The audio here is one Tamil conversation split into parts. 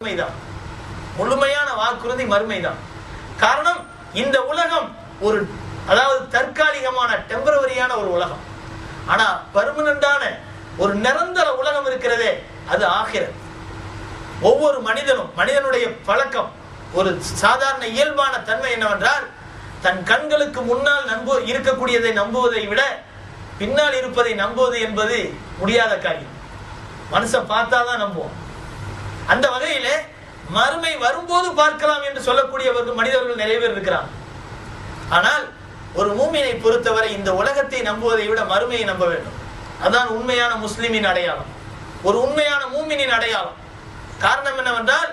மறுமைதான். முழுமையான வாக்குறுதி மறுமைதான். காரணம் இந்த உலகம் ஒரு அதாவது தற்காலிகமான டெம்பரவரியான ஒரு உலகம். ஆனா பர்மனண்டான ஒரு நிரந்தர உலகம் இருக்கிறதே அது ஆகிறது ஒவ்வொரு மனிதனும் மனிதனுடைய பழக்கம் ஒரு சாதாரண இயல்பான தன்மை என்னவென்றால் தன் கண்களுக்கு முன்னால் நம்பு இருக்கக்கூடியதை நம்புவதை விட பின்னால் இருப்பதை நம்புவது என்பது முடியாத காரியம். மனுஷன் பார்த்தாதான் நம்புவோம் அந்த வகையில மறுமை வரும்போது பார்க்கலாம் என்று சொல்லக்கூடியவர்கள் மனிதர்கள் நிறைய பேர் இருக்கிறான் ஆனால் ஒரு மூமினை பொறுத்தவரை இந்த உலகத்தை நம்புவதை விட மறுமையை நம்ப வேண்டும். அதான் உண்மையான முஸ்லிமின் அடையாளம். ஒரு உண்மையான மூமினின் அடையாளம். காரணம் என்னவென்றால்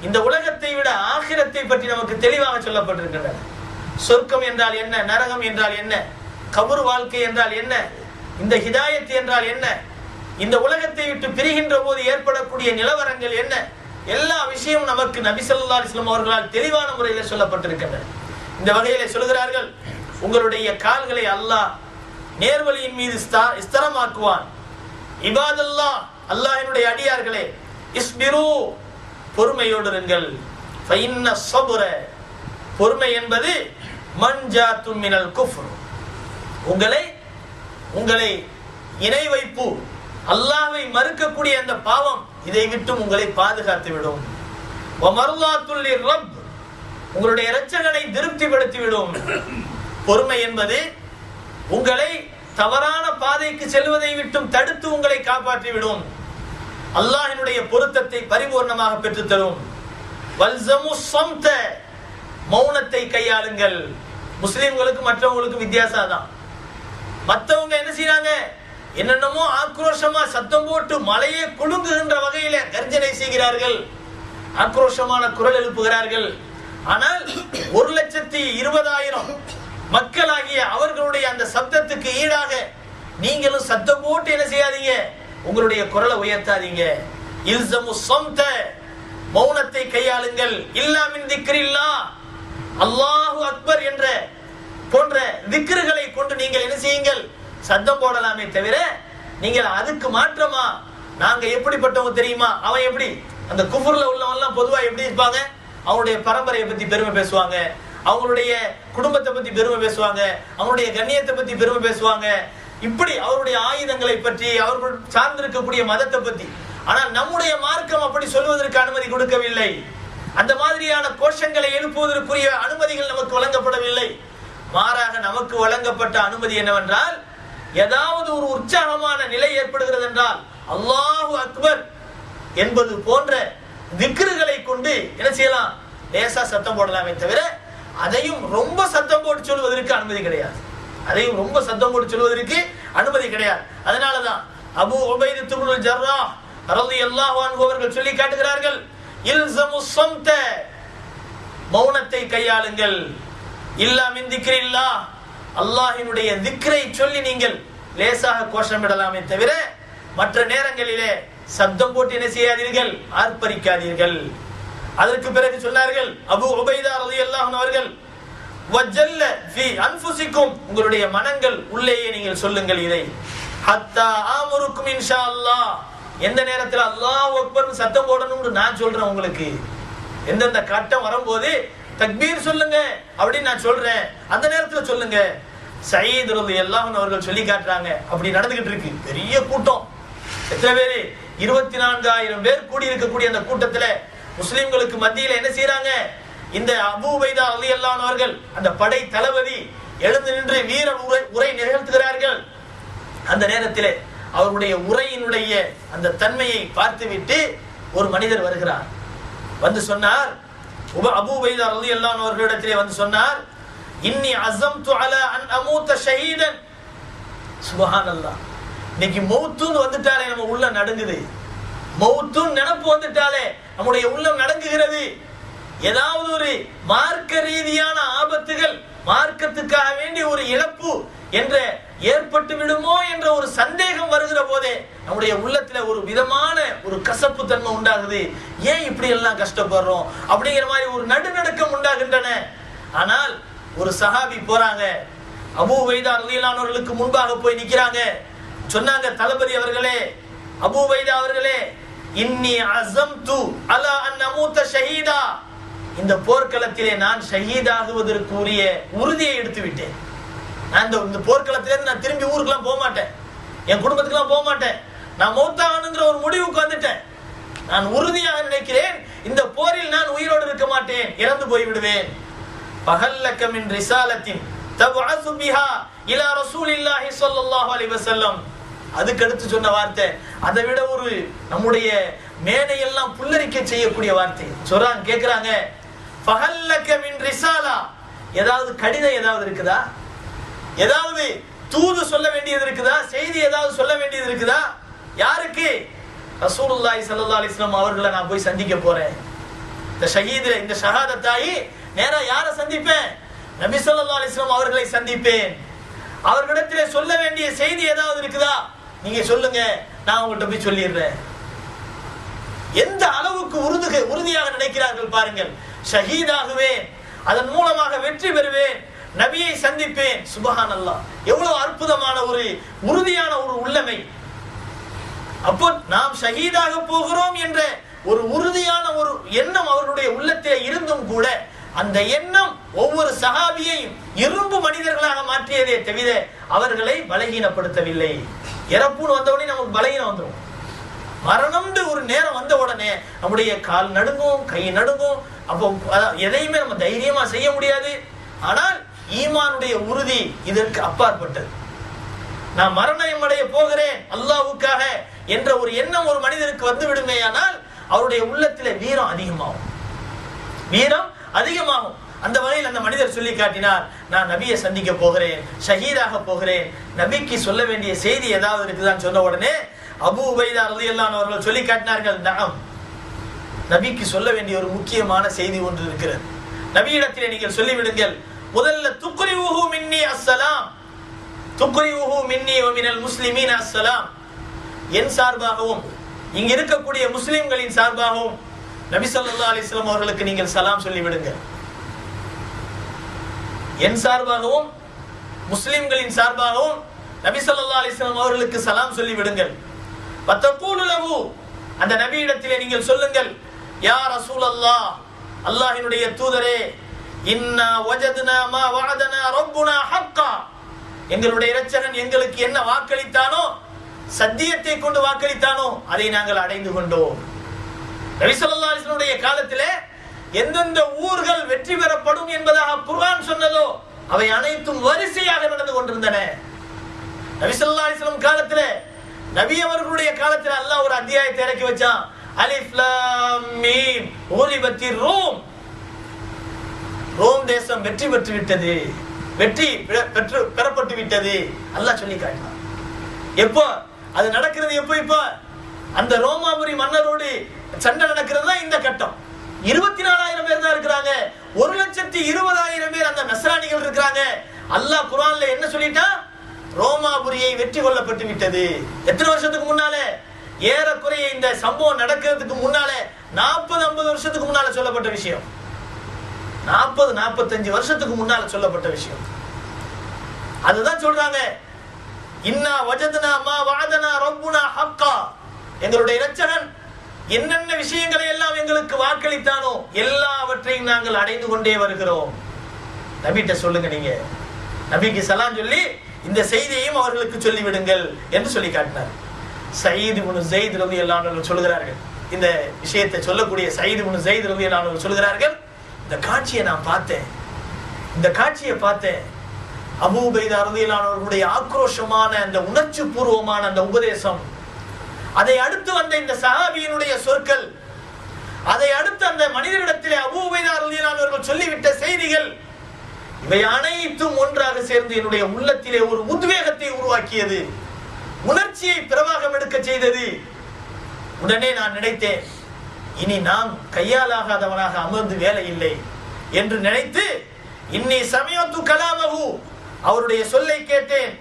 இந்த உலகத்தை விட ஆகிரத்தை பற்றி நமக்கு தெளிவாக சொல்லப்பட்டிருக்கின்றன. சொர்க்கம் என்றால் என்ன? நரகம் என்றால் என்ன? கபூர் வாழ்க்கை என்றால் என்ன? இந்த ஹிதாயத் என்றால் என்ன? இந்த உலகத்தை விட்டு பிரிகின்ற போது ஏற்படக்கூடிய நிலவரங்கள் என்ன? எல்லா விஷயமும் நமக்கு நபி ஸல்லல்லாஹு அலைஹி அவர்களால் தெளிவான முறையில் சொல்லப்பட்டிருக்கின்றன. இந்த வகையில சொல்கிறார்கள் உங்களுடைய கால்களை அல்லாஹ் நேர்வழியின் மீது ஸ்தா- இபாதல்லா அல்லாஹினுடைய அடியார்களே இஸ்பிரு பொறுமையோடு இருங்கள். பொறுமை என்பது மஞ்சா மினல் குஃப்ரு. உங்களை உங்களை இணை வைப்பு அல்லாஹை மறுக்கக்கூடிய அந்த பாவம் இதை விட்டும் உங்களை பாதுகாத்து விடும் உங்களுடைய இரட்சகனை திருப்திப்படுத்தி விடும் பொறுமை என்பது உங்களை தவறான பாதைக்கு செல்வதை விட்டும் தடுத்து உங்களை காப்பாற்றி விடும் அல்லாஹினுடைய பொருத்தத்தை பரிபூர்ணமாக பெற்றுத்தரும். வல்சமு மௌனத்தை கையாளுங்கள். முஸ்லிம்களுக்கு மற்றவங்களுக்கு வித்தியாசம் தான் மற்றவங்க என்ன செய்யறாங்க என்னென்னமோ ஆக்ரோஷமா சத்தம் போட்டு மலையே குலுங்குகின்ற வகையில கர்ஜனை செய்கிறார்கள். ஆக்ரோஷமான குரல் எழுப்புகிறார்கள். ஆனால் ஒரு லட்சத்தி இருபதாயிரம் மக்களாகிய அவர்களுடைய அந்த சப்தத்துக்கு ஈடாக நீங்களும் சத்தம் போட்டு என்ன செய்யாதீங்க? உங்களுடைய குரலை உயர்த்தாதீங்க. இல்சமு சொந்த மௌனத்தை கையாளுங்கள். இல்லாமின் திக்ரில்லா. அல்லாஹு அக்பர் என்ற போன்ற திக்ருகளை கொண்டு நீங்கள் என்ன செய்யுங்கள்? சத்தம் போடலாமே தவிர நீங்கள் அதுக்கு மாற்றமா? நாங்க எப்படிப்பட்டவங்க தெரியுமா? அவன் எப்படி? அந்த குஃபுர்ல உள்ளவன்லாம் பொதுவா எப்படி இருப்பாங்க? அவனுடைய பரம்பரையை பத்தி பெருமை பேசுவாங்க. அவங்களுடைய குடும்பத்தை பத்தி பெருமை பேசுவாங்க. அவனுடைய கண்ணியத்தை பத்தி பெருமை பேசுவாங்க. இப்படி அவருடைய ஆயுதங்களை பற்றி அவர்கள் சார்ந்திருக்கக்கூடிய மதத்தை பத்தி. ஆனால் நம்முடைய மார்க்கம் அப்படி சொல்வதற்கு அனுமதி கொடுக்கவில்லை. அந்த மாதிரியான கோஷங்களை எழுப்புவதற்குரிய அனுமதிகள் நமக்கு வழங்கப்படவில்லை. மாறாக நமக்கு வழங்கப்பட்ட அனுமதி என்னவென்றால் ஏதாவது ஒரு உற்சாகமான நிலை ஏற்படுகிறது என்றால் அல்லாஹு அக்பர் என்பது போன்ற திக்ருகளை கொண்டு என்ன செய்யலாம்? லேசா சத்தம் போடலாமே தவிர அதையும் ரொம்ப சத்தம் போட்டு சொல்வதற்கு அனுமதி கிடையாது. அதையும் ரொம்ப சத்தம் போட்டு சொல்வதற்கு அனுமதி கிடையாது. அதனாலதான் அபு உபைது துபுல் ஜர்ரா ரலியல்லாஹு எல்லா அவர்கள் சொல்லி காட்டுகிறார்கள் இல்சமு ஸம்த மௌனத்தை கையாளுங்கள். இல்லா மின் அல்லாஹினுடைய திக்ரை சொல்லி நீங்கள் லேசாக கோஷமிடலாமே தவிர மற்ற நேரங்களிலே சப்தம் போட்டு என்ன செய்யாதீர்கள்? ஆர்ப்பரிக்காதீர்கள். அதற்கு பிறகு சொன்னார்கள் அபு உபைதா ரலியல்லாஹு அவர்கள் வஜல்ல ஃபி அன்ஃபுசிக்கும். உங்களுடைய மனங்கள் உள்ளேயே நீங்கள் சொல்லுங்கள் இதை. ஹத்தா ஆமுருக்கும் இன்ஷா அல்லாஹ் எந்த நேரத்தில் அல்லாஹ் அக்பர் சத்தம் போடணும்னு நான் சொல்றேன் உங்களுக்கு. எந்தெந்த கட்டம் வரும்போது தக்பீர் சொல்லுங்க அப்படின்னு நான் சொல்றேன். அந்த நேரத்துல சொல்லுங்க. சயீத் ரது எல்லாம் அவர்கள் சொல்லி காட்டுறாங்க. அப்படி நடந்துகிட்டு இருக்கு. பெரிய கூட்டம். எத்தனை பேரு? இருபத்தி நான்காயிரம் பேர் கூடி இருக்கக்கூடிய அந்த கூட்டத்துல முஸ்லிம்களுக்கு மத்தியில என்ன செய்யறாங்க இந்த அபூபைதா அலி அல்லானவர்கள் அந்த படை தளபதி எழுந்து நின்று வீர உரை உரை நிகழ்த்துகிறார்கள். அந்த நேரத்திலே அவருடைய உரையினுடைய அந்த தன்மையை பார்த்துவிட்டு ஒரு மனிதர் வருகிறார். வந்து சொன்னார் உப அபூ பைதா ரலியல்லாஹு அவர்களிடத்திலே வந்து சொன்னார் இன்னி அஸம்து அலா அன் அமூத ஷஹீதன். சுபஹானல்லாஹ். இன்னைக்கு மௌத்துன்னு வந்துட்டாலே நம்ம உள்ள நடங்குது. மௌத்துன்னு நினப்பு வந்துட்டாலே நம்முடைய உள்ளம் நடங்குகிறது. ஏதாவது ஒரு மார்க்க ரீதியான ஆபத்துகள் மார்க்கத்துக்காக வேண்டி ஒரு இழப்பு என்ற ஏற்பட்டு விடுமோ என்ற ஒரு சந்தேகம் வருகிற போதே நம்முடைய உள்ளத்துல ஒரு விதமான ஒரு கசப்பு தன்மை உண்டாகுது. ஏன் இப்படி எல்லாம் கஷ்டப்படுறோம்? அப்படிங்கிற மாதிரி ஒரு நடுநடுக்கம் உண்டாகின்றன. ஆனால் ஒரு சஹாபி போறாங்க. அபு வைதா ரலியல்லானவர்களுக்கு முன்பாக போய் நிக்கிறாங்க. சொன்னாங்க தளபதி அவர்களே அபு வைதா அவர்களே இன்னி அஸம்து அலா அன் அமூத்த ஷஹீதா. இந்த போர்க்களத்திலே நான் ஷஹீதாகுவதற்குரிய உறுதியை எடுத்து விட்டேன் நான் இந்த இந்த போர்க்களத்திலேருந்து நான் திரும்பி ஊருக்குலாம் போக மாட்டேன். என் குடும்பத்துக்குலாம் போக மாட்டேன். நான் மௌத்தாகணுங்கிற ஒரு முடிவுக்கு வந்துட்டேன். நான் உறுதியாக நினைக்கிறேன் இந்த போரில் நான் உயிரோடு இருக்க மாட்டேன். இறந்து போய் விடுவேன் பகல்லக்க ரிசாலத்தின் தபஅசு பிஹா இலா ரசூலில்லாஹி ஸல்லல்லாஹு அலைஹி வஸல்லம். அதுக்கு அடுத்து சொன்ன வார்த்தை அதை விட ஒரு நம்முடைய மேடையெல்லாம் புல்லரிக்க செய்யக்கூடிய வார்த்தை. சொல்றாங்க கேட்கிறாங்க பகல்லக்கமின் ரிசாலா. ஏதாவது கடிதம் ஏதாவது இருக்குதா? ஏதாவது தூது சொல்ல வேண்டியது இருக்குதா? செய்தி ஏதாவது சொல்ல வேண்டியது இருக்குதா? யாருக்கு? ரசூலுல்லாஹி ஸல்லல்லாஹு அலைஹி வஸல்லம் அவர்களை நான் போய் சந்திக்க போறேன். இந்த ஷஹீது இந்த ஷஹாதத்தாயி நேரா யாரை சந்திப்பேன்? நபி ஸல்லல்லாஹு அலைஹி வஸல்லம் அவர்களை சந்திப்பேன். அவர்களிடத்திலே சொல்ல வேண்டிய செய்தி ஏதாவது இருக்குதா? நீங்க சொல்லுங்க. நான் உங்கள்கிட்ட போய் சொல்லிடுறேன். எந்த அளவுக்கு உறுதுக உறுதியாக நினைக்கிறார்கள் பாருங்கள். ஷஹீதாகுவேன். அதன் மூலமாக வெற்றி பெறுவேன். நபியை சந்திப்பேன். சுபஹான் அல்லா எவ்வளவு அற்புதமான ஒரு உறுதியான ஒரு உள்ளமை. அப்போ நாம் ஷஹீதாக போகிறோம் என்ற ஒரு உறுதியான ஒரு எண்ணம் அவர்களுடைய உள்ளத்திலே இருந்தும் கூட அந்த எண்ணம் ஒவ்வொரு சகாபியையும் இரும்பு மனிதர்களாக மாற்றியதே தவிர அவர்களை பலகீனப்படுத்தவில்லை. இறப்புன்னு வந்தவுடனே நமக்கு பலகீனம் வந்துடும் மரணம்னு ஒரு நேரம் வந்த உடனே நம்முடைய கால் நடுங்கும் கை நடுங்கும். அப்போ எதையுமே நம்ம தைரியமா செய்ய முடியாது. ஆனால் ஈமானுடைய உறுதி இதற்கு அப்பாற்பட்டது. நான் மரணம் அடைய போகிறேன் அல்லாஹ்வுக்காக என்ற ஒரு எண்ணம் ஒரு மனிதனுக்கு வந்து விடுமேயானால் அவருடைய உள்ளத்தில் வீரம் அதிகமாகும். வீரம் அதிகமாகும். அந்த வகையில் அந்த மனிதர் சொல்லி காட்டினார் நான் நபியை சந்திக்க போகிறேன் ஷஹீதாக போகிறேன். நபிக்கு சொல்ல வேண்டிய செய்தி ஏதாவது இருக்குதான்னு சொன்ன உடனே அபு உபைதா ரலியல்லாஹு அவர்கள் சொல்லி காட்டினார்கள் நகம் நபிக்கு சொல்ல வேண்டிய ஒரு முக்கியமான செய்தி ஒன்று இருக்கிறது. நபியிடத்திலே நீங்கள் சொல்லிவிடுங்கள் முதல்ல துக்ரிவுஹு மின்னி அஸ்ஸலாம். துக்ரிவுஹு மின்னி ஒமினல் முஸ்லிமீன் அஸ்ஸலாம். என் சார்பாகவும் இங்க இருக்கக்கூடிய முஸ்லிம்களின் சார்பாகவும் நபி சொல்லா அலிஸ்லாம் அவர்களுக்கு நீங்கள் சலாம் சொல்லிவிடுங்க என் சார்பாகவும் முஸ்லிம்களின் சார்பாகவும் நபி சொல்லா அலிஸ்லாம் அவர்களுக்கு சலாம் சொல்லி விடுங்கள். வத்தகூலு அந்த நபியிடத்திலே நீங்கள் சொல்லுங்கள் யார் அசூல் அல்லாஹ் அல்லாஹினுடைய தூதரே இன்னா வஜத்னா மா வஅதனா ரப்புனா ஹக்கா. எங்களுடைய இரட்சகன் எங்களுக்கு என்ன வாக்களித்தானோ சத்தியத்தை கொண்டு வாக்களித்தானோ அதை நாங்கள் அடைந்து கொண்டோம். ரவிசல்லா ஸல்லல்லாஹு காலத்திலே எந்தெந்த ஊர்கள் வெற்றி பெறப்படும் என்பதாக குர்ஆன் சொன்னதோ அவை அனைத்தும் வரிசையாக நடந்து கொண்டிருந்தன. நபி ஸல்லல்லாஹு அலைஹி நபி அவர்களுடைய காலத்தில் அல்லாஹ் ஒரு அத்தியாயத்தை இறக்கி வச்சான். அலிஃப்லாம் மீம். ஊலிபத்தி ரோம். ரோம் தேசம் வெற்றி பெற்று விட்டது வெற்றி பெற்று பெறப்பட்டு விட்டது அல்லாஹ் சொல்லி காட்டினான். எப்போ? அது நடக்கிறது எப்போ இப்போ? அந்த ரோமாபுரி மன்னரோடு சண்டை நடக்கிறது தான் இந்த கட்டம். இருபத்தி நாலாயிரம் பேர் தான் இருக்கிறாங்க. ஒரு லட்சத்தி இருபதாயிரம் பேர் அந்த நஸ்ரானிகள் இருக்கிறாங்க. அல்லாஹ் குரான்ல என்ன சொல்லிட்டான் ரோமாபுரியை வெற்றி கொள்ளப்பட்டு விட்டது எத்தனை வருஷத்துக்கு முன்னாலே? ஏறக்குறைய இந்த சம்பவம் நடக்கிறதுக்கு முன்னாலே நாற்பது ஐம்பது வருஷத்துக்கு முன்னால சொல்லப்பட்ட விஷயம். நாற்பது நாற்பத்தஞ்சு வருஷத்துக்கு முன்னால சொல்லப்பட்ட விஷயம். அதுதான் சொல்றாங்க. இன்னா வஜதனா மா வாதனா ரொம்புனா ஹக்கா. எங்களுடைய இரட்சகன் என்னென்ன விஷயங்களை எல்லாம் எங்களுக்கு வாக்களித்தானோ எல்லாவற்றையும் நாங்கள் அடைந்து கொண்டே வருகிறோம். நபிட்ட சொல்லுங்க நீங்க. நபிக்கு சலாம் சொல்லி இந்த செய்தியையும் அவர்களுக்கு சொல்லிவிடுங்கள் என்று சொல்லி காட்டினார். சயீது முனு ஜெயித் ரவி அல்லானவர்கள் சொல்லுகிறார்கள். இந்த விஷயத்தை சொல்லக்கூடிய சயீது முனு ஜெயித் ரவி அல்லானவர்கள் சொல்லுகிறார்கள். இந்த காட்சியை நான் பார்த்தேன். இந்த காட்சியை பார்த்தேன். அபூபைத ரதியலானவர்களுடைய ஆக்ரோஷமான அந்த உணர்ச்சி பூர்வமான அந்த உபதேசம். அதை அடுத்து வந்த இந்த சஹாபியினுடைய சொற்கள் அதை அடுத்து அந்த மனிதரிடத்திலே அபூபைதா ரதியலானவர்கள் சொல்லிவிட்ட செய்திகள் இவை அனைத்தும் ஒன்றாக சேர்ந்து என்னுடைய உள்ளத்திலே ஒரு உத்வேகத்தை உருவாக்கியது. உணர்ச்சியை பிரவாகம் எடுக்க செய்தது. உடனே நான் நினைத்தேன் இனி நான் கையாலாகாதவனாக அமர்ந்து வேலை இல்லை என்று நினைத்து இன்னி சமயத்து கலாமகு அவருடைய சொல்லை கேட்டேன்.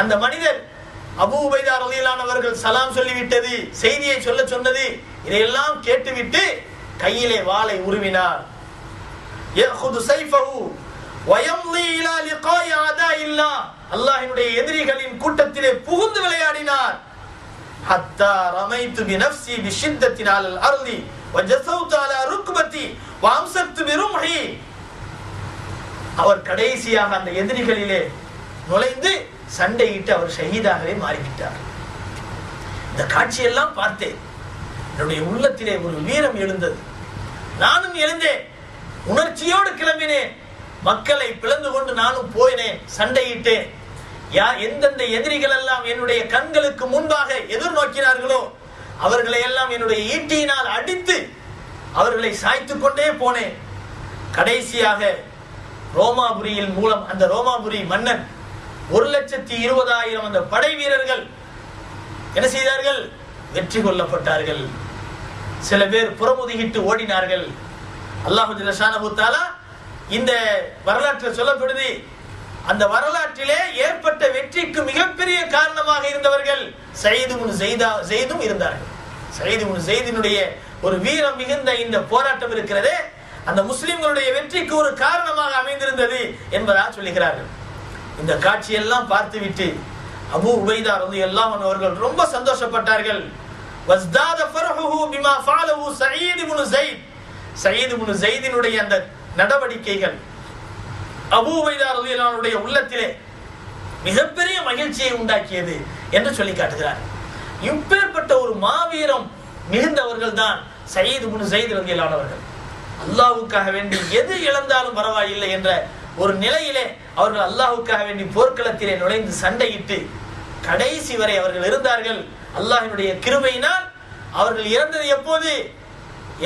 அந்த மனிதர் அபு உபைதா ரலியலானவர்கள் சலாம் சொல்லிவிட்டது செய்தியை சொல்ல சொன்னது இதையெல்லாம் கேட்டுவிட்டு கையிலே வாளை உருவினார். அல்லாஹினுடைய எதிரிகளின் கூட்டத்திலே புகுந்து விளையாடினார். حتى رميت بنفسي بشدة على الأرض وجثوت على ركبتي وأمسكت برمحي அவர் கடைசியாக அந்த எதிரிகளிலே நுழைந்து சண்டையிட்டு அவர் ஷஹீதாகவே மாறிவிட்டார். இந்த காட்சியெல்லாம் பார்த்தேன். என்னுடைய உள்ளத்திலே ஒரு வீரம் எழுந்தது. நானும் எழுந்தேன். உணர்ச்சியோடு கிளம்பினேன். மக்களை பிளந்து கொண்டு நானும் போயினேன். சண்டையிட்டேன். யார் எந்தெந்த எதிரிகள் எல்லாம் என்னுடைய கண்களுக்கு முன்பாக எதிர்நோக்கினார்களோ அவர்களை எல்லாம் என்னுடைய ஈட்டியினால் அடித்து அவர்களை சாய்த்து கொண்டே போனேன். கடைசியாக ரோமாபுரியின் மூலம் அந்த ரோமாபுரி மன்னன் ஒரு லட்சத்தி இருபதாயிரம் அந்த படை வீரர்கள் என்ன செய்தார்கள்? வெற்றி கொள்ளப்பட்டார்கள் சில பேர் புறமுதுகிட்டு ஓடினார்கள். அல்லாஹு இந்த வரலாற்றில் சொல்லப்படுது அந்த வரலாற்றிலே ஏற்பட்ட வெற்றிக்கு மிகப்பெரிய காரணமாக இருந்தவர்கள் சயீது முன் செய்தா செய்தும் இருந்தார்கள். சயீது முன் செய்தினுடைய ஒரு வீரம் மிகுந்த இந்த போராட்டம் இருக்கிறதே அந்த முஸ்லிம்களுடைய வெற்றிக்கு ஒரு காரணமாக அமைந்திருந்தது என்பதாக சொல்லுகிறார்கள். இந்த காட்சியெல்லாம் பார்த்துவிட்டு அபு உபைதா வந்து எல்லாம் அவர்கள் ரொம்ப சந்தோஷப்பட்டார்கள். வஸ்தாத ஃபர்ஹுஹு பிமா சயீது முனு இப்னு ஸைத் சயீத் இப்னு ஸைதினுடைய அந்த நடவடிக்கைகள் அபூ உபைதா உள்ளத்திலே மிகப்பெரிய மகிழ்ச்சியை உண்டாக்கியது என்று சொல்லி காட்டுகிறார். இப்பேற்பட்ட ஒரு மாவீரம் மிகுந்தவர்கள் தான் சயீது முன் செய்து ரலியல்லாஹு அல்லாவுக்காக வேண்டி எது இழந்தாலும் பரவாயில்லை என்ற ஒரு நிலையிலே அவர்கள் அல்லாஹுக்காக வேண்டி போர்க்களத்திலே நுழைந்து சண்டையிட்டு கடைசி வரை அவர்கள் இருந்தார்கள். அல்லாஹினுடைய கிருபையினால் அவர்கள் இறந்தது எப்போது?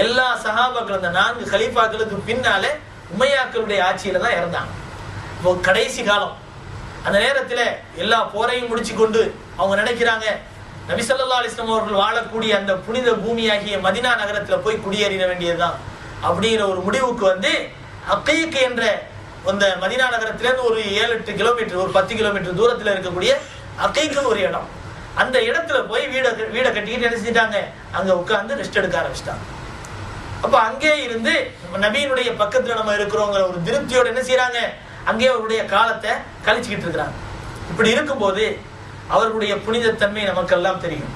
எல்லா சகாபாக்கள் அந்த நான்கு கலீஃபாக்களுக்கு பின்னாலே உமையாக்களுடைய ஆட்சியில தான் இறந்தாங்க. இப்போ கடைசி காலம். அந்த நேரத்தில் எல்லா போரையும் முடிச்சு கொண்டு அவங்க நினைக்கிறாங்க நபிசல்லா அலிஸ்லாம் அவர்கள் வாழக்கூடிய அந்த புனித பூமியாகிய மதினா நகரத்தில் போய் குடியேறிட வேண்டியதுதான் அப்படிங்கிற ஒரு முடிவுக்கு வந்து அக்கைக்கு என்ற அந்த மதினா நகரத்திலேருந்து ஒரு ஏழு எட்டு கிலோமீட்டர் ஒரு பத்து கிலோமீட்டர் தூரத்தில் இருக்கக்கூடிய அக்கைக்குன்னு ஒரு இடம். அந்த இடத்துல போய் வீடை வீடை கட்டிக்கிட்டு என்ன செஞ்சிட்டாங்க? அங்கே உட்காந்து ரெஸ்ட் எடுக்க ஆரம்பிச்சிட்டாங்க. அப்ப அங்கே இருந்து நம்ம நபியினுடைய பக்கத்துல நம்ம இருக்கிறோங்கிற ஒரு திருப்தியோட என்ன செய்யறாங்க அங்கே அவருடைய காலத்தை கழிச்சுக்கிட்டு இருக்கிறாங்க. இப்படி இருக்கும்போது அவர்களுடைய புனிதத்தன்மை நமக்கெல்லாம் தெரியும்.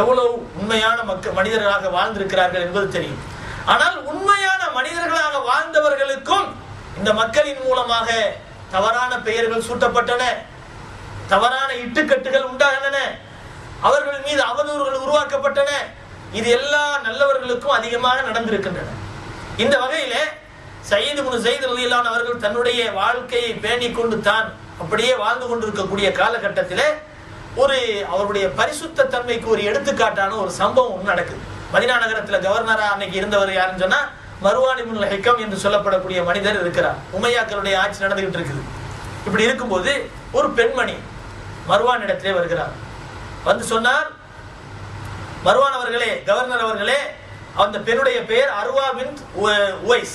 எவ்வளவு உண்மையான மக்கள் மனிதர்களாக வாழ்ந்திருக்கிறார்கள் என்பது தெரியும். ஆனால் உண்மையான மனிதர்களாக வாழ்ந்தவர்களுக்கும் இந்த மக்களின் மூலமாக தவறான பெயர்கள் சூட்டப்பட்டன. தவறான இட்டுக்கட்டுகள் உண்டாகின அவர்கள் மீது அவதூறுகள் உருவாக்கப்பட்டன. இது எல்லா நல்லவர்களுக்கும் அதிகமாக நடந்திருக்கின்றன. இந்த வகையில சயீது முனு சயீத் ரலியல்லாஹு அவர்கள் தன்னுடைய வாழ்க்கையை பேணிக் கொண்டு தான் அப்படியே வாழ்ந்து கொண்டிருக்கக்கூடிய காலகட்டத்திலே ஒரு அவருடைய பரிசுத்த தன்மைக்கு ஒரு எடுத்துக்காட்டான ஒரு சம்பவம் ஒன்று நடக்குது. மதினா நகரத்துல கவர்னரா அன்னைக்கு இருந்தவர் யாருன்னு சொன்னா மருவான் முன் ஹெக்கம் என்று சொல்லப்படக்கூடிய மனிதர் இருக்கிறார். உமையாக்களுடைய ஆட்சி நடந்துகிட்டு இருக்குது. இப்படி இருக்கும்போது ஒரு பெண்மணி மருவான் இடத்திலே வருகிறார். வந்து சொன்னார் மருவான் அவர்களே கவர்னர் அவர்களே அந்த பெண்ணுடைய பெயர் அருவா பின் உவைஸ்.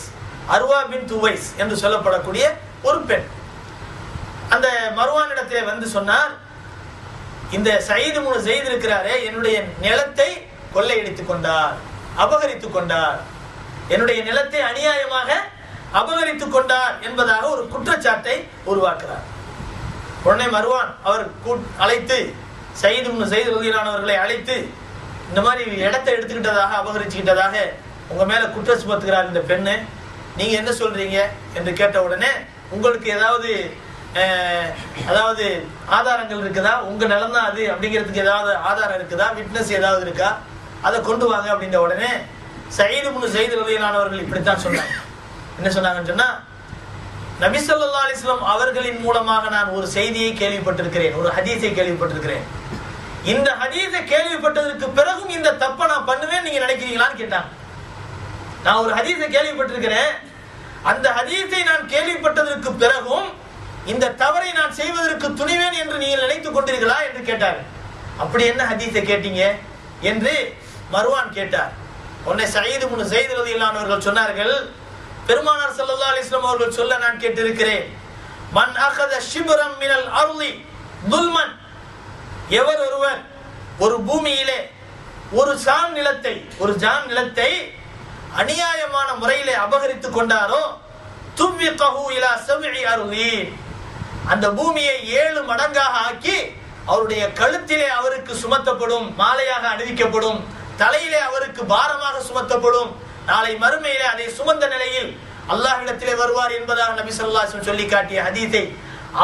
அருவா பின் துவைஸ் என்று சொல்லப்படக்கூடிய ஒரு பெண். அந்த மருவானிடத்திலே வந்து சொன்னார் இந்த சயிது மூணு செய்து இருக்கிறாரே என்னுடைய நிலத்தை கொள்ளையடித்துக் கொண்டார் அபகரித்துக் கொண்டார். என்னுடைய நிலத்தை அநியாயமாக அபகரித்துக் கொண்டார் என்பதாக ஒரு குற்றச்சாட்டை உருவாக்குறார் உடனே மருவான் அவர் கூட்- அழைத்து சயீது முனு செய்து ரலியல்லானவர்களை அழைத்து இந்த மாதிரி இடத்தை எடுத்துக்கிட்டதாக அபகரிச்சுக்கிட்டதாக உங்க மேல குற்றம் சுமத்துகிறார் இந்த பெண்ணு. நீங்க என்ன சொல்றீங்க என்று கேட்ட உடனே உங்களுக்கு ஏதாவது அதாவது ஆதாரங்கள் இருக்குதா? உங்க நிலம் தான் அது அப்படிங்கிறதுக்கு ஏதாவது ஆதாரம் இருக்குதா? விட்னஸ் ஏதாவது இருக்கா? அதை கொண்டு வாங்க அப்படின்ற உடனே சயீது முன்னு செய்து ரலியல்லானவர்கள் இப்படித்தான் சொன்னாங்க. என்ன சொன்னாங்கன்னு சொன்னா நபிசல்லா அலிஸ்லாம் அவர்களின் மூலமாக நான் ஒரு செய்தியை கேள்விப்பட்டிருக்கிறேன் ஒரு ஹதீஸை கேள்விப்பட்டிருக்கிறேன். இந்த ஹதீஸை கேள்விப்பட்டதற்கு பிறகும் இந்த தப்பை நான் பண்ணுவேன் நீங்க நினைக்கிறீங்களான்னு கேட்டாங்க. நான் ஒரு ஹதீஸை கேள்விப்பட்டிருக்கிறேன். அந்த ஹதீஸை நான் கேள்விப்பட்டதற்கு பிறகும் இந்த தவறை நான் செய்வதற்கு துணிவேன் என்று நீங்கள் நினைத்துக் கொண்டீர்களா என்று கேட்டார் அப்படி என்ன ஹதீஸை கேட்டீங்க? என்று மருவான் கேட்டார். உன்னை சயீது முனு சயீது ரலியல்லாஹு சொன்னார்கள் பெருமானார் சல்லா அலிஸ்லாம் அவர்கள் சொல்ல நான் கேட்டிருக்கிறேன் மன் அகத சிபுரம் மினல் அருளி துல்மன் எவர் ஒருவர் ஒரு பூமியிலே ஒரு சான் நிலத்தை ஒரு ஜான் நிலத்தை அநியாயமான முறையிலே அபகரித்துக் கொண்டாரோ துவ்விகஹு இலா செவ்வி அர்லீன் அந்த பூமியை ஏழு மடங்காக ஆக்கி அவருடைய கழுத்திலே அவருக்கு சுமத்தப்படும் மாலையாக அணிவிக்கப்படும் தலையிலே அவருக்கு பாரமாக சுமத்தப்படும் நாளை மறுமையிலே அதை சுமந்த நிலையில் அல்லாஹ்விடத்திலே வருவார் என்பதாக நபி ஸல்லல்லாஹு சொல்லி காட்டிய ஹதீத்தை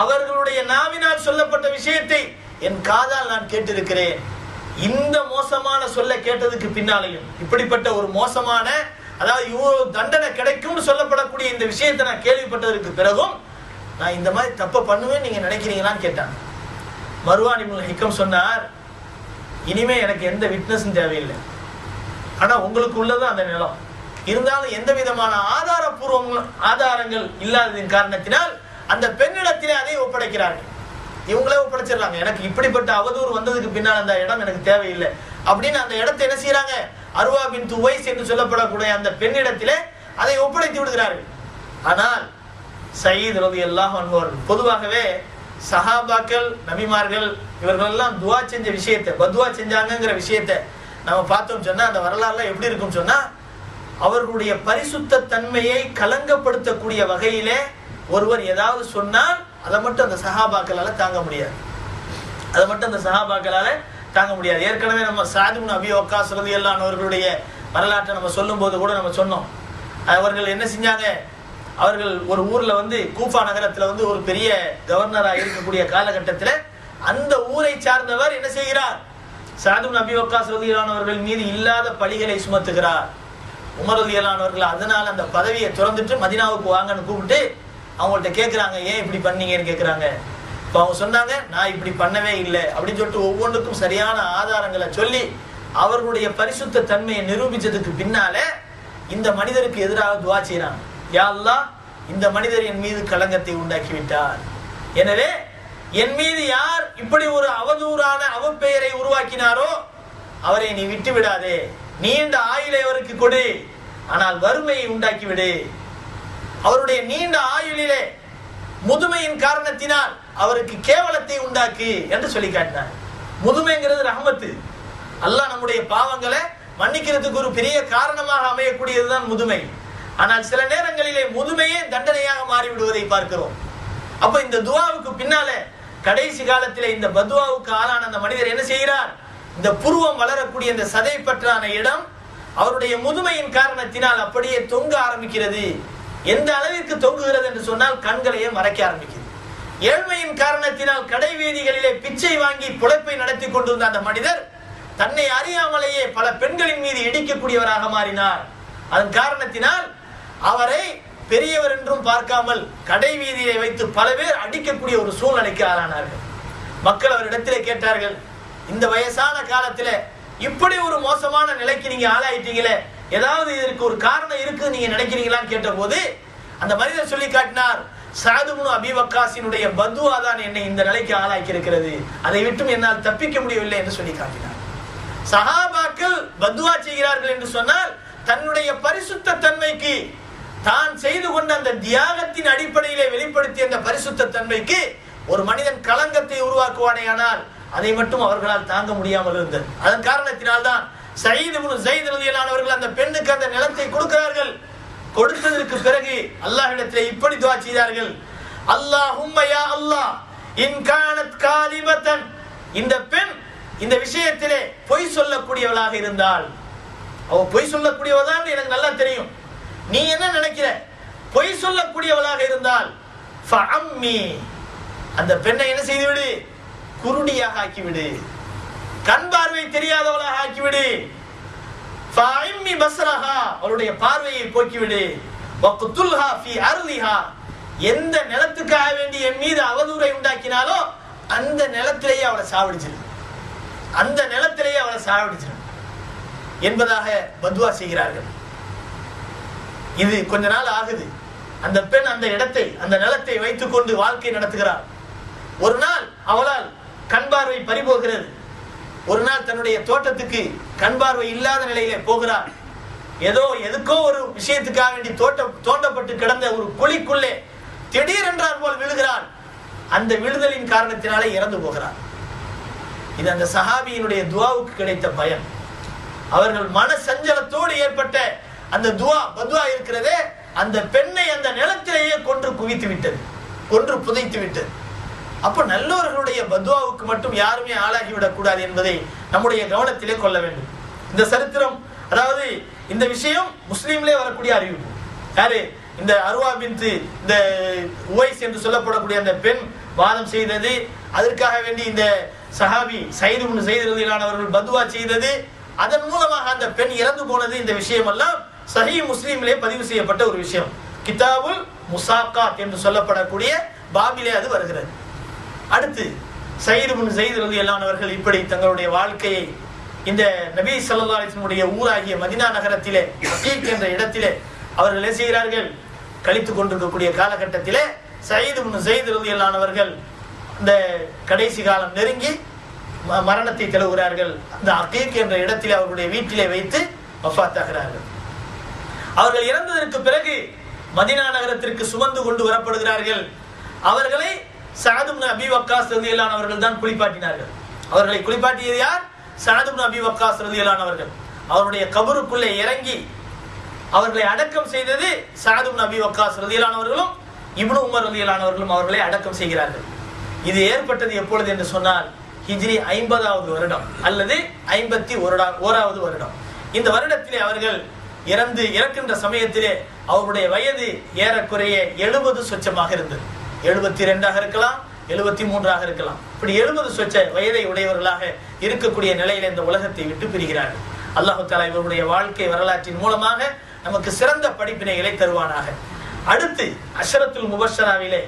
அவர்களுடைய நாவினால் சொல்லப்பட்ட விஷயத்தை என் காதால் நான் கேட்டிருக்கிறேன். இந்த மோசமான சொல்ல கேட்டதுக்கு பின்னாலையும் இப்படிப்பட்ட ஒரு மோசமான அதாவது இவ்வளவு தண்டனை கிடைக்கும்னு சொல்லப்படக்கூடிய இந்த விஷயத்தை நான் கேள்விப்பட்டதற்கு பிறகும் நான் இந்த மாதிரி தப்பை பண்ணுவேன் நீங்க நினைக்கிறீங்களான்னு கேட்டான் மருவான் இப்னு ஹிக்கம் சொன்னார் இனிமே எனக்கு எந்த விட்னஸும் தேவையில்லை. ஆனா உங்களுக்கு உள்ளது அந்த நிலம். இருந்தாலும் எந்த விதமான ஆதாரபூர்வ ஆதாரங்கள் இல்லாததின் காரணத்தினால் அந்த பெண்ணிடத்திலே அதை ஒப்படைக்கிறார்கள். இவங்களே ஒப்படைச்சிடுறாங்க. எனக்கு இப்படிப்பட்ட அவதூறு வந்ததுக்கு பின்னால் அந்த இடம் எனக்கு தேவையில்லை. அப்படின்னு அந்த இடத்தை என்ன செய்யறாங்க? அருவா பின் துவைஸ் என்று சொல்லப்படக்கூடிய அந்த பெண்ணிடத்திலே அதை ஒப்படைத்து விடுகிறார்கள். ஆனால் சயீத் ரவி எல்லாம் அன்பவர்கள் பொதுவாகவே சஹாபாக்கள் நபிமார்கள் இவர்கள் எல்லாம் துவா செஞ்ச விஷயத்தை பத்வா செஞ்சாங்கங்கிற விஷயத்தை நம்ம பார்த்தோம் சொன்னா அந்த வரலாறுலாம் எப்படி இருக்கும் சொன்னா அவர்களுடைய பரிசுத்த தன்மையை கலங்கப்படுத்தக்கூடிய வகையிலே ஒருவர் ஏதாவது சொன்னால் அதை மட்டும் அந்த சஹாபாக்களால தாங்க முடியாது. அதை மட்டும் அந்த சஹாபாக்களால தாங்க முடியாது. ஏற்கனவே நம்ம சாதிமுன் அபி ஒக்கா சுரதி எல்லாம் அவர்களுடைய வரலாற்றை நம்ம சொல்லும்போது கூட நம்ம சொன்னோம். அவர்கள் என்ன செஞ்சாங்க? அவர்கள் ஒரு ஊர்ல வந்து கூஃபா நகரத்துல வந்து ஒரு பெரிய கவர்னராக இருக்கக்கூடிய காலகட்டத்தில் அந்த ஊரை சார்ந்தவர் என்ன செய்கிறார்? சாதும் நபி வக்காஸ் ரதியலானவர்கள் மீது இல்லாத பழிகளை சுமத்துகிறார். உமர் அதனால் அதனால அந்த பதவியை துறந்துட்டு மதினாவுக்கு வாங்கன்னு கூப்பிட்டு அவங்கள்ட்ட கேட்குறாங்க ஏன் இப்படி பண்ணீங்கன்னு கேட்குறாங்க இப்போ அவங்க சொன்னாங்க நான் இப்படி பண்ணவே இல்லை. அப்படின்னு சொல்லிட்டு ஒவ்வொன்றுக்கும் சரியான ஆதாரங்களை சொல்லி அவர்களுடைய பரிசுத்த தன்மையை நிரூபித்ததுக்கு பின்னாலே இந்த மனிதருக்கு எதிராக துவா செய்கிறாங்க யா இந்த மனிதர் என் மீது களங்கத்தை உண்டாக்கி விட்டார் எனவே என் மீது யார் இப்படி ஒரு அவதூறான அவப்பெயரை உருவாக்கினாரோ அவரை நீ விட்டு விடாதே நீண்ட ஆயுளை அவருக்கு கொடு. ஆனால் வறுமையை உண்டாக்கி விடு அவருடைய நீண்ட ஆயுளிலே முதுமையின் காரணத்தினால் அவருக்கு கேவலத்தை உண்டாக்கு என்று சொல்லி காட்டினார். முதுமைங்கிறது ரஹமத்து. அல்லாஹ் நம்முடைய பாவங்களை மன்னிக்கிறதுக்கு ஒரு பெரிய காரணமாக அமையக்கூடியதுதான் முதுமை. ஆனால் சில நேரங்களிலே முதுமையே தண்டனையாக மாறிவிடுவதை பார்க்கிறோம். அப்ப இந்த துவாவுக்கு பின்னால கடைசி காலத்திலே இந்த பத்வாவுக்கு ஆளான அந்த மனிதர் என்ன செய்கிறார்? இந்த புருவம் வளரக்கூடிய இந்த சதை பற்றான இடம் அவருடைய முதுமையின் காரணத்தினால் அப்படியே தொங்க ஆரம்பிக்கிறது. எந்த அளவிற்கு தொங்குகிறது என்று சொன்னால் கண்களையே மறைக்க ஆரம்பிக்கிறது ஏழ்மையின் காரணத்தினால் கடை வீதிகளிலே பிச்சை வாங்கி புழைப்பை நடத்தி கொண்டிருந்த அந்த மனிதர் தன்னை அறியாமலேயே பல பெண்களின் மீது இடிக்கக்கூடியவராக மாறினார். அதன் காரணத்தினால் அவரை பெரியவர் என்றும் பார்க்காமல் கடை வீதியை வைத்து பல பேர் அடிக்கக்கூடிய ஒரு சூழ்நிலைக்கு ஆளானார்கள். மக்கள் அவரிடத்திலே கேட்டார்கள் இந்த வயசான காலத்தில் இப்படி ஒரு மோசமான நிலைக்கு நீங்க ஆளாயிட்டீங்களே ஏதாவது இதற்கு ஒரு காரணம் இருக்குது நீங்க நினைக்கிறீங்களான்னு கேட்டபோது அந்த மனிதர் சொல்லி காட்டினார் சாதுமுனு அபிவக்காசினுடைய பத்துவா தான் என்னை இந்த நிலைக்கு ஆளாக்கி இருக்கிறது அதை விட்டும் என்னால் தப்பிக்க முடியவில்லை என்று சொல்லி காட்டினார். சஹாபாக்கள் பத்துவா செய்கிறார்கள் என்று சொன்னால் தன்னுடைய பரிசுத்த தன்மைக்கு தான் செய்து கொண்ட அந்த தியாகத்தின் அடிப்படையிலே வெளிப்படுத்திய அந்த பரிசுத்த தன்மைக்கு ஒரு மனிதன் களங்கத்தை உருவாக்குவானேயானால் அதை மட்டும் அவர்களால் தாங்க முடியாமல் இருந்தது. அதன் காரணத்தினால் தான் சயீது முனு ஜெயித் ரலியல்லானவர்கள் அந்த பெண்ணுக்கு அந்த நிலத்தை கொடுக்கிறார்கள். கொடுத்ததற்கு பிறகு அல்லாஹ்விடத்திலே இப்படி துவா செய்தார்கள். அல்லாஹும்ம யா அல்லாஹ் இன் கானத் காலிபத்தன். இந்த பெண் இந்த விஷயத்திலே பொய் சொல்லக்கூடியவளாக இருந்தால் அவ பொய் சொல்லக்கூடியவதான் எனக்கு நல்லா தெரியும். நீ என்ன நினைக்கிற? பொய் சொல்லக்கூடியவளாக இருந்தால் அந்த பெண்ணை என்ன செய்து விடு குருடியாக ஆக்கிவிடு. கண் பார்வை தெரியாதவளாக ஆக்கிவிடு. பஸ்ரஹா அவளுடைய பார்வையை போக்கிவிடு. எந்த நிலத்துக்காக வேண்டி என் மீது அவதூரை உண்டாக்கினாலோ அந்த நிலத்திலேயே அவளை சாவடிச்சிரு அந்த நிலத்திலேயே அவளை சாவடிச்சிரு என்பதாக பத்வா செய்கிறார்கள். இது கொஞ்ச நாள் ஆகுது. அந்த பெண் அந்த இடத்தை அந்த நிலத்தை வைத்துக்கொண்டு வாழ்க்கை நடத்துகிறார் ஒரு நாள் அவளால் கண் பார்வை பறிபோகிறது. ஒரு நாள் தன்னுடைய தோட்டத்துக்கு கண் பார்வை இல்லாத நிலையிலே போகிறார். ஏதோ எதுக்கோ ஒரு விஷயத்துக்காக வேண்டி தோட்ட தோண்டப்பட்டு கிடந்த ஒரு குழிக்குள்ளே திடீரென்றார் போல் விழுகிறார். அந்த விழுதலின் காரணத்தினாலே இறந்து போகிறார். இது அந்த சஹாபியினுடைய துவாவுக்கு கிடைத்த பயன் அவர்கள் மன சஞ்சலத்தோடு ஏற்பட்ட அந்த துவா பத்வா இருக்கிறதே அந்த பெண்ணை அந்த நிலத்திலேயே கொன்று குவித்து விட்டது. கொன்று புதைத்து விட்டது. அப்ப நல்லவர்களுடைய பத்வாவுக்கு மட்டும் யாருமே ஆளாகிவிடக் கூடாது என்பதை நம்முடைய கவனத்திலே கொள்ள வேண்டும். இந்த சரித்திரம் அதாவது இந்த விஷயம் முஸ்லீம்லே வரக்கூடிய அறிவிப்பு யாரு? இந்த அருவா பின்து இந்த உவைஸ் என்று சொல்லப்படக்கூடிய அந்த பெண் வாதம் செய்தது அதற்காக வேண்டி இந்த சஹாபி சைது முன் செய்திருந்தானவர்கள் பத்வா செய்தது அதன் மூலமாக அந்த பெண் இறந்து போனது இந்த விஷயம் எல்லாம் சஹி முஸ்லீமிலே பதிவு செய்யப்பட்ட ஒரு விஷயம். கிதாபுல் முசாக்காத் என்று சொல்லப்படக்கூடிய பாபிலே அது வருகிறது. அடுத்து சயிது முன் செய்து எல்லானவர்கள் இப்படி தங்களுடைய வாழ்க்கையை இந்த நபி சல்லாஹினுடைய ஊராகிய மதினா நகரத்திலே அகீக் என்ற இடத்திலே அவர்கள் என்ன செய்கிறார்கள்? கழித்துக் கொண்டிருக்கக்கூடிய காலகட்டத்திலே சயிது முன் செய்து எல்லானவர்கள் இந்த கடைசி காலம் நெருங்கி ம- மரணத்தை தழுவுகிறார்கள். அந்த அகீக் என்ற இடத்திலே அவர்களுடைய வீட்டிலே வைத்து வஃபாத்தாகிறார்கள் அவர்கள் இறந்ததற்கு பிறகு மதினா நகரத்திற்கு சுமந்து கொண்டு வரப்படுகிறார்கள். அவர்களை சாதும் அபி வக்காஸ் ரதியலான் தான் குளிப்பாட்டினார்கள். அவர்களை குளிப்பாட்டியது யார்? சாதும் அபி வக்காஸ் ரதியலான் அவருடைய கபருக்குள்ளே இறங்கி அவர்களை அடக்கம் செய்தது சாதும் நபி வக்காஸ் ரதியலானவர்களும் இப்னு உமர் ரதியலானவர்களும் அவர்களை அடக்கம் செய்கிறார்கள். இது ஏற்பட்டது எப்பொழுது என்று சொன்னால் ஹிஜ்ரி ஐம்பதாவது வருடம் அல்லது ஐம்பத்தி ஒருடா ஓராவது வருடம். இந்த வருடத்திலே அவர்கள் இறந்து இறக்கின்ற சமயத்திலே அவருடைய வயது ஏறக்குறைய எழுபது சொச்சமாக இருந்தது. எழுபத்தி ரெண்டாக இருக்கலாம் எழுபத்தி மூன்றாக இருக்கலாம். இப்படி எழுபது சொச்ச வயதை உடையவர்களாக இருக்கக்கூடிய நிலையில இந்த உலகத்தை விட்டு பிரிகிறார்கள். அல்லாஹு தாலா இவருடைய வாழ்க்கை வரலாற்றின் மூலமாக நமக்கு சிறந்த படிப்பினைகளை தருவானாக அடுத்து அஷரத்துல் முபஷராவிலே